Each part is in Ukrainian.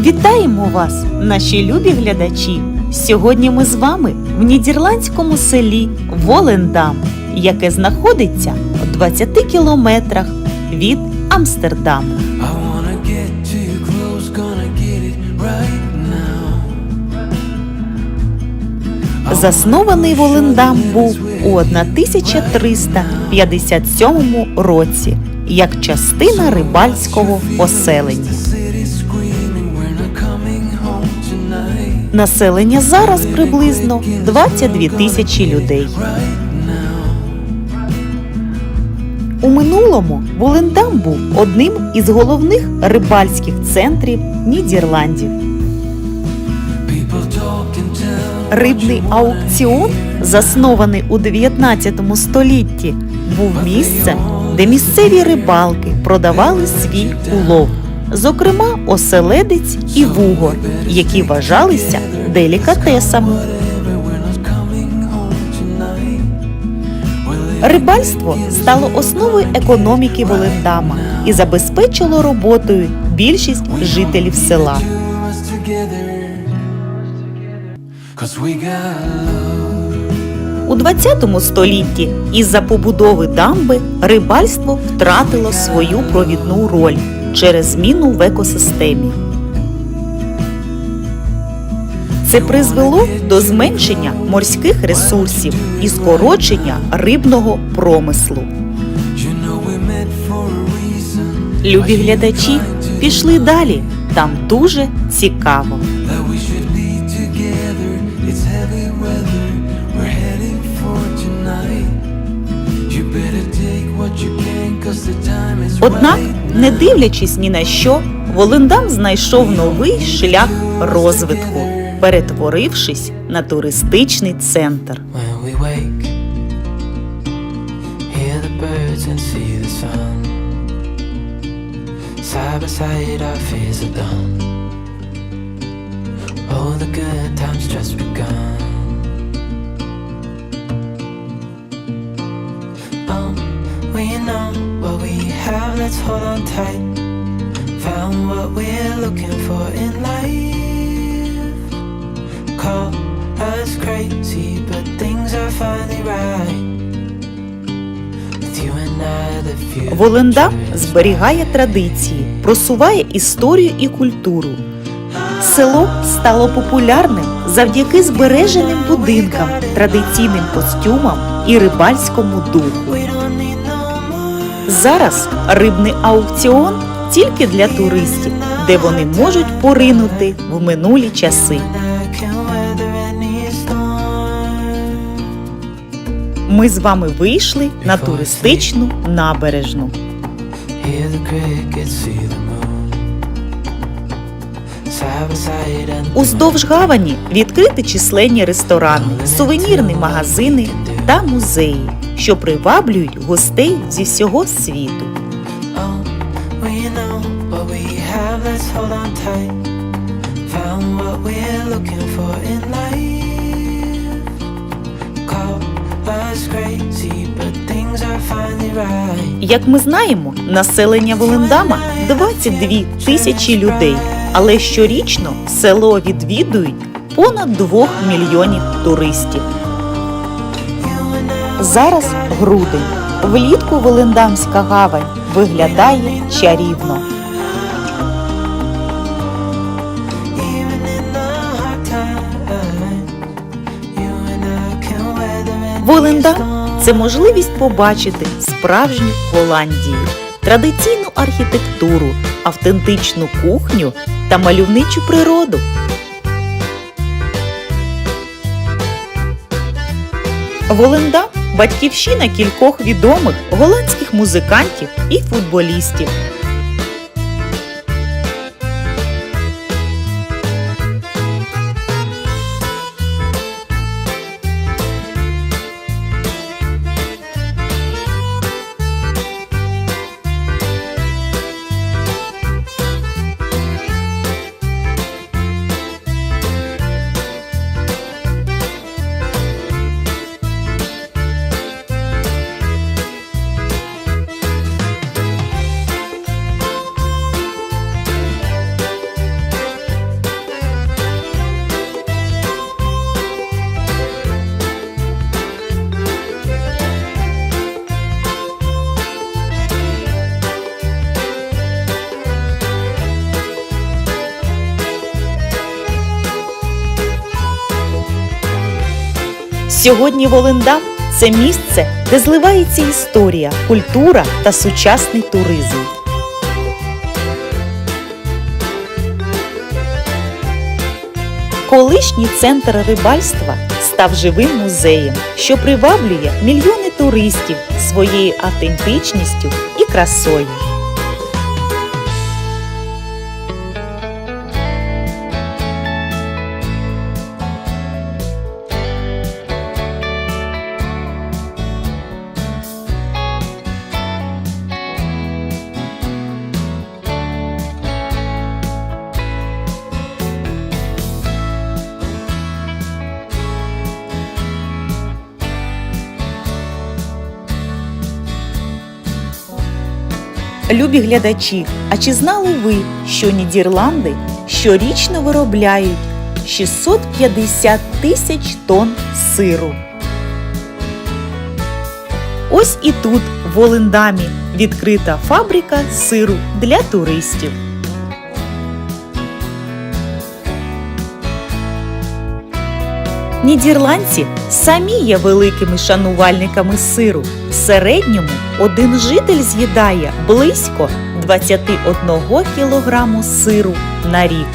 Вітаємо вас, наші любі глядачі! Сьогодні ми з вами в нідерландському селі Волендам, яке знаходиться у 20 кілометрах від Амстердаму. Заснований Волендам був у 1357 році як частина рибальського поселення. Населення зараз приблизно 22 тисячі людей. У минулому Волендам був одним із головних рибальських центрів Нідерландів. Рибний аукціон, заснований у 19 столітті, був місцем, де місцеві рибалки продавали свій улов, зокрема оселедець і вугор, які вважалися делікатесами. Рибальство стало основою економіки Волендама і забезпечило роботою більшість жителів села. У 20 столітті із-за побудови дамби рибальство втратило свою провідну роль через зміну в екосистемі. Це призвело до зменшення морських ресурсів і скорочення рибного промислу. Любі глядачі, пішли далі. Там дуже цікаво. Однак, не дивлячись ні на що, Волендам знайшов новий шлях розвитку, перетворившись на туристичний центр. We. Oh. Oh, know let's hold on tight. Found what we're looking for in life. Call us crazy, but things are finally right. Is зберігає традиції, просуває історію і культуру. Село стало популярним завдяки збереженим будинкам, традиційним костюмам і рибальському духу. Зараз рибний аукціон тільки для туристів, де вони можуть поринути в минулі часи. Ми з вами вийшли на туристичну набережну. Уздовж гавані відкриті численні ресторани, сувенірні магазини та музеї, що приваблюють гостей зі всього світу. Oh. Як ми знаємо, населення Волендама 22 тисячі людей, але щорічно село відвідують понад 2 мільйонів туристів. Зараз грудень. Влітку Волендамська гавань виглядає чарівно. Волендам це можливість побачити справжню Голландію, традиційну архітектуру, автентичну кухню та мальовничу природу. Волендам батьківщина кількох відомих голландських музикантів і футболістів. Сьогодні Волендам це місце, де зливається історія, культура та сучасний туризм. Колишній центр рибальства став живим музеєм, що приваблює мільйони туристів своєю автентичністю і красою. Любі глядачі, а чи знали ви, що Нідерланди щорічно виробляють 650 тисяч тонн сиру? Ось і тут, в Олендамі відкрита фабрика сиру для туристів. Нідерландці самі є великими шанувальниками сиру. В середньому один житель з'їдає близько 21 кілограму сиру на рік.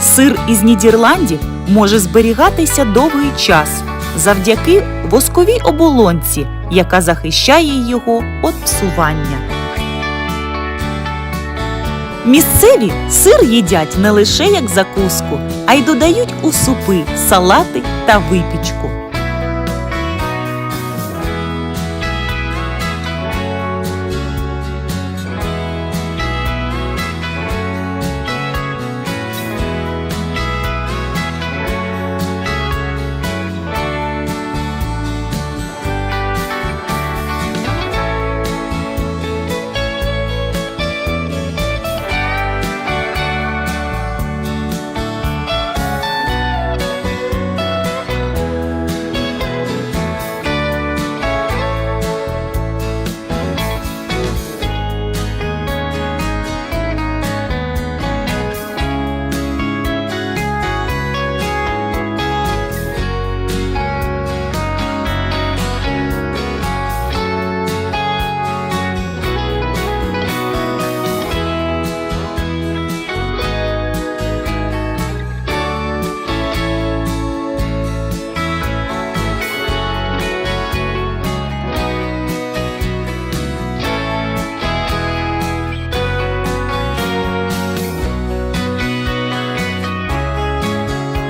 Сир із Нідерландів може зберігатися довгий час завдяки восковій оболонці, яка захищає його від псування. Місцеві сир їдять не лише як закуску, а й додають у супи, салати та випічку.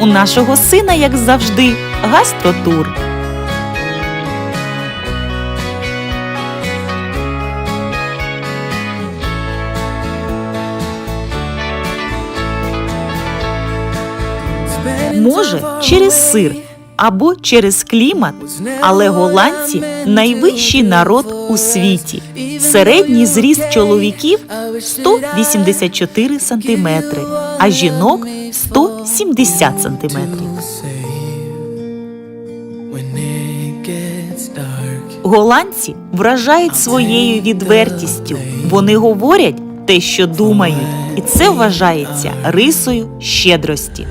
У нашого сина, як завжди, гастротур. Може, через сир або через клімат, але голландці найвищий народ у світі. Середній зріст чоловіків 184 сантиметри, а жінок 170 сантиметрів. Голландці вражають своєю відвертістю. Вони говорять те, що думають, і це вважається рисою щедрості.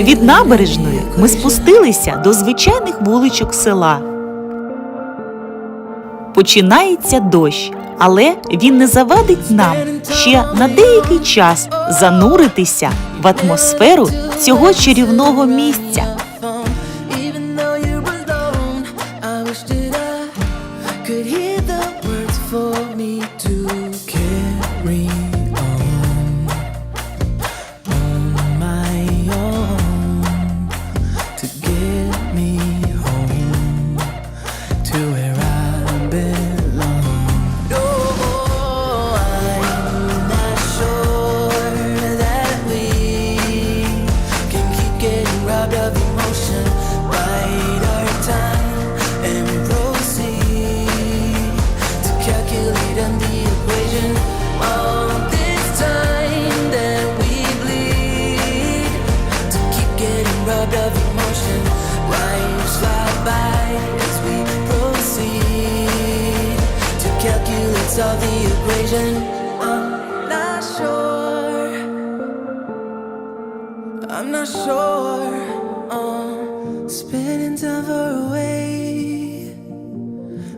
Від набережної ми спустилися до звичайних вуличок села. Починається дощ, але він не завадить нам ще на деякий час зануритися в атмосферу цього чарівного місця. rubbed of emotion Lines fly by as we proceed To calculate all the equation I'm not sure I'm not sure oh, Spinning time far away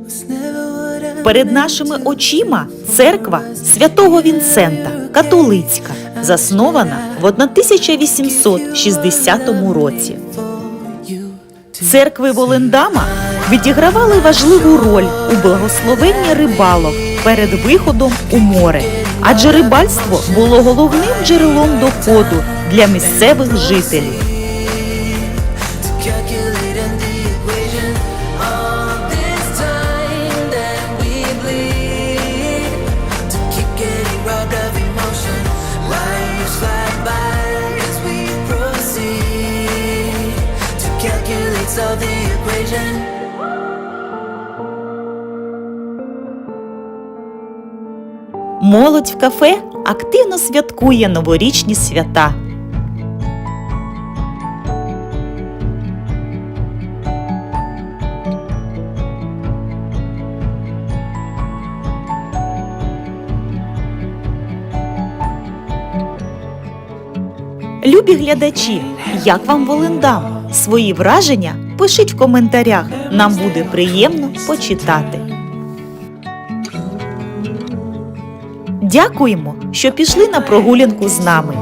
Was never what I Перед нашими очима церква святого Вінсента, католицька заснована в 1860 році. Церкви Волендама відігравали важливу роль у благословенні рибалок перед виходом у море, адже рибальство було головним джерелом доходу для місцевих жителів. Молодь в кафе активно святкує новорічні свята. Любі глядачі, як вам Волендам? Свої враження пишіть в коментарях. Нам буде приємно почитати. Дякуємо, що пішли на прогулянку з нами.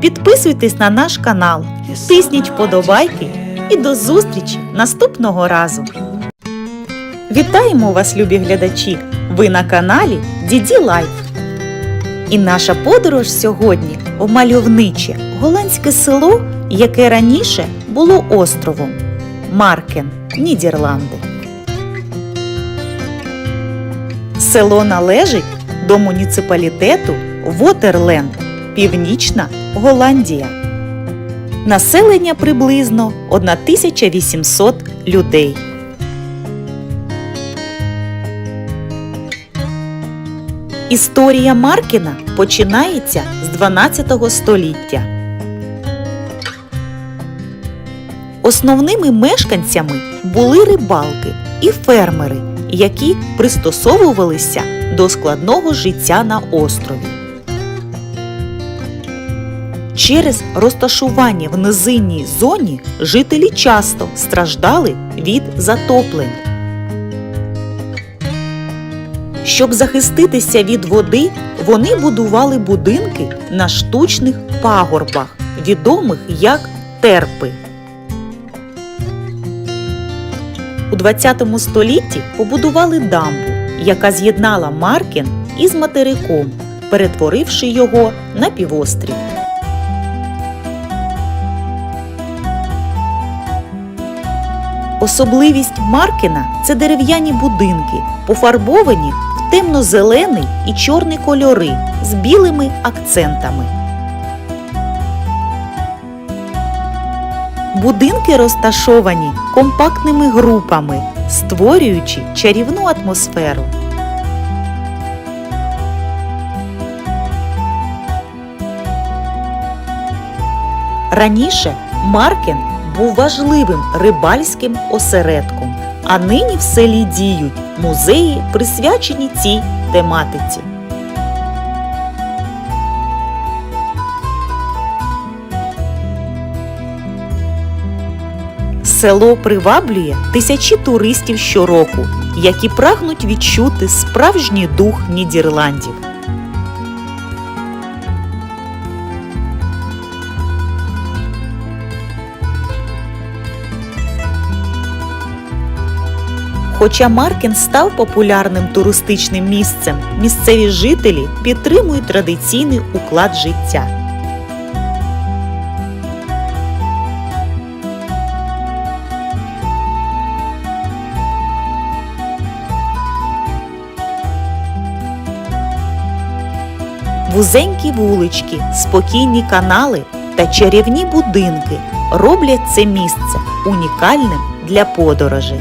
Підписуйтесь на наш канал, тисніть вподобайки і до зустрічі наступного разу. Вітаємо вас, любі глядачі! Ви на каналі Діді Лайф. І наша подорож сьогодні в мальовниче голландське село, яке раніше було островом Маркен, Нідерланди. Село належить до муніципалітету Вотерленд, Північна Голландія. Населення приблизно 1800 людей. Історія Маркіна починається з 12 століття. Основними мешканцями були рибалки і фермери, які пристосовувалися до складного життя на острові. Через розташування в низинній зоні жителі часто страждали від затоплень. Щоб захиститися від води, вони будували будинки на штучних пагорбах, відомих як терпи. У 20 столітті побудували дамбу, яка з'єднала Маркін із материком, перетворивши його на півострів. Особливість Маркіна це дерев'яні будинки, пофарбовані в темно-зелений і чорний кольори з білими акцентами. Будинки розташовані компактними групами, створюючи чарівну атмосферу. Раніше Маркен був важливим рибальським осередком, а нині в селі діють музеї, присвячені цій тематиці. Село приваблює тисячі туристів щороку, які прагнуть відчути справжній дух Нідерландів. Хоча Маркін став популярним туристичним місцем, місцеві жителі підтримують традиційний уклад життя. Вузенькі вулички, спокійні канали та чарівні будинки роблять це місце унікальним для подорожей.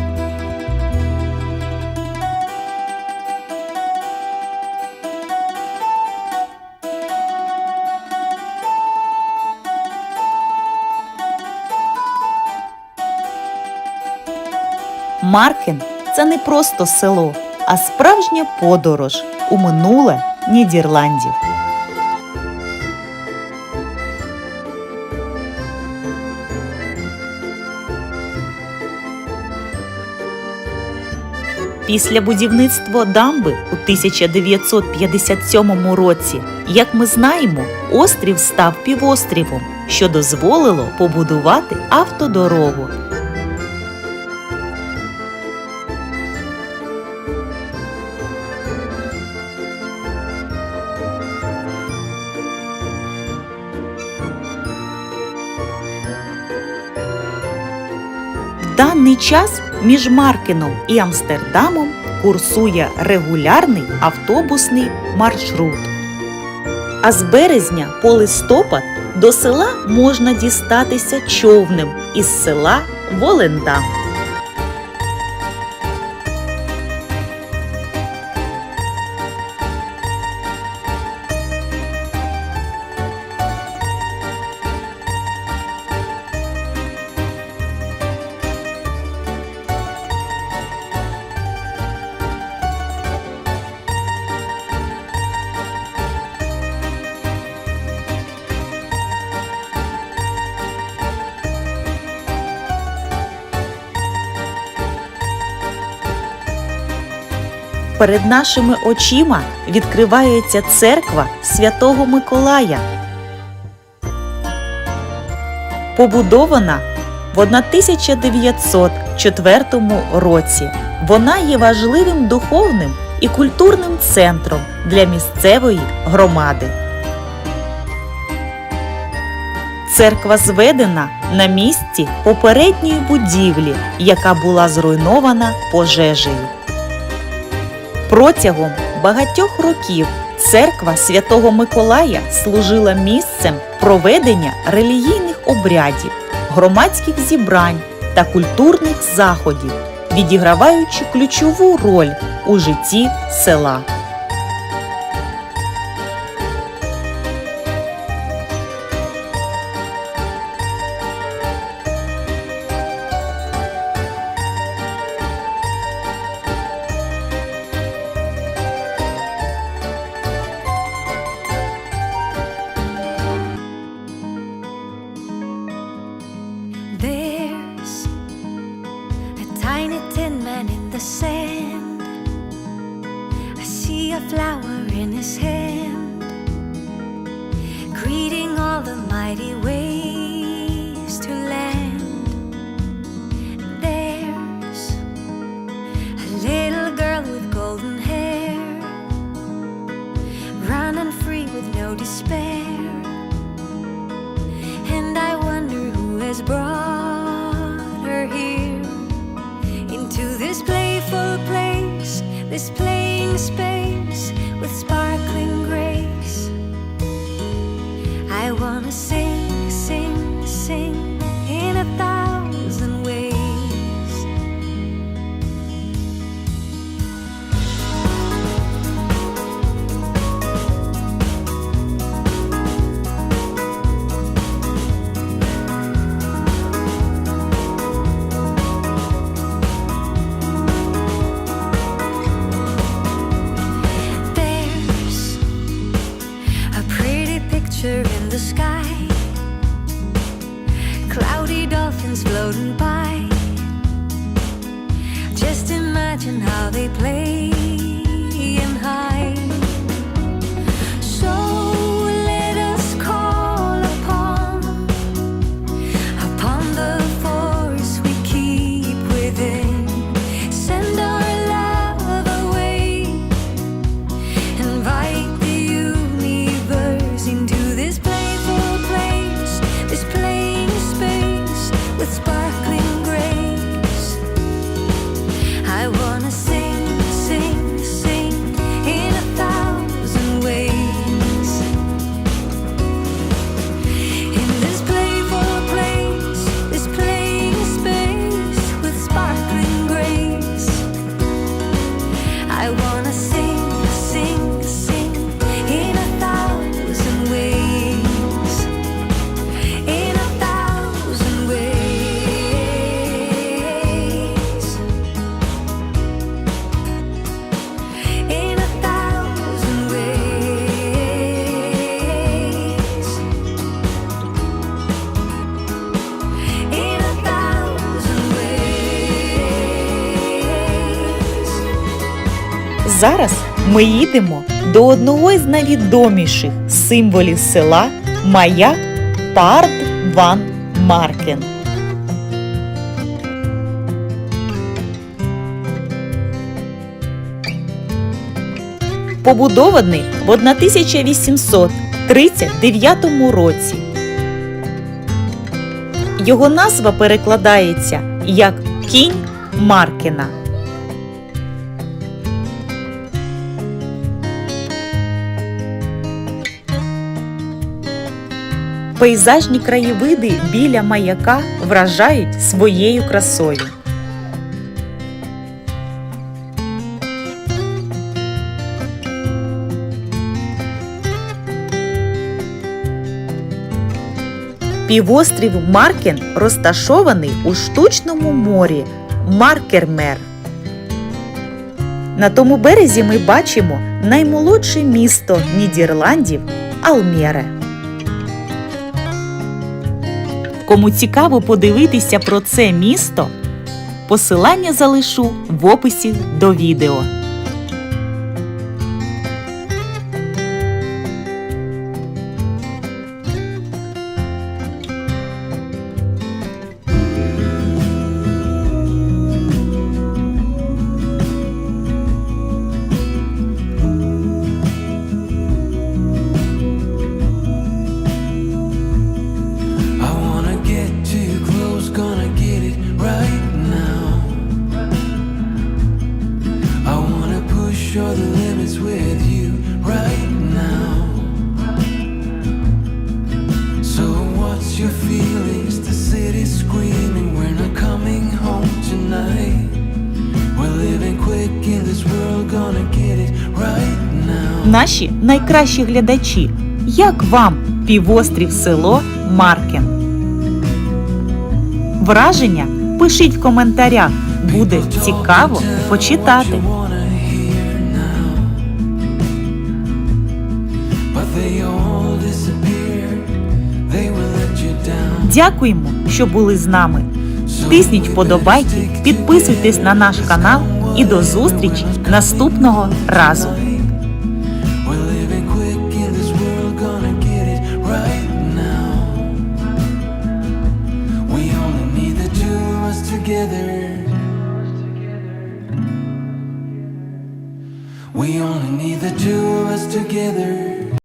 Маркен це не просто село, а справжня подорож, у минуле Нідерландів. Після будівництва дамби у 1957 році, як ми знаємо, острів став півострівом, що дозволило побудувати автодорогу. В даний час між Маркеном і Амстердамом курсує регулярний автобусний маршрут. А з березня по листопад до села можна дістатися човнем із села Волендам. Перед нашими очима відкривається церква Святого Миколая. Побудована в 1904 році. Вона є важливим духовним і культурним центром для місцевої громади. Церква зведена на місці попередньої будівлі, яка була зруйнована пожежею. Протягом багатьох років церква Святого Миколая служила місцем проведення релігійних обрядів, громадських зібрань та культурних заходів, відіграваючи ключову роль у житті села. Зараз ми їдемо до одного із найвідоміших символів села маяк Пард Ван Маркен. Побудований в 1839 році. Його назва перекладається як кінь Маркена. Пейзажні краєвиди біля маяка вражають своєю красою. Півострів Маркен розташований у штучному морі Маркермер. На тому березі ми бачимо наймолодше місто Нідерландів Алмєре. Кому цікаво подивитися про це місто, посилання залишу в описі до відео. Наші найкращі глядачі. Як вам півострів село Маркен? Враження пишіть в коментарях. Буде цікаво почитати. Дякуємо, що були з нами. Тисніть вподобайки, підписуйтесь на наш канал і до зустрічі наступного разу.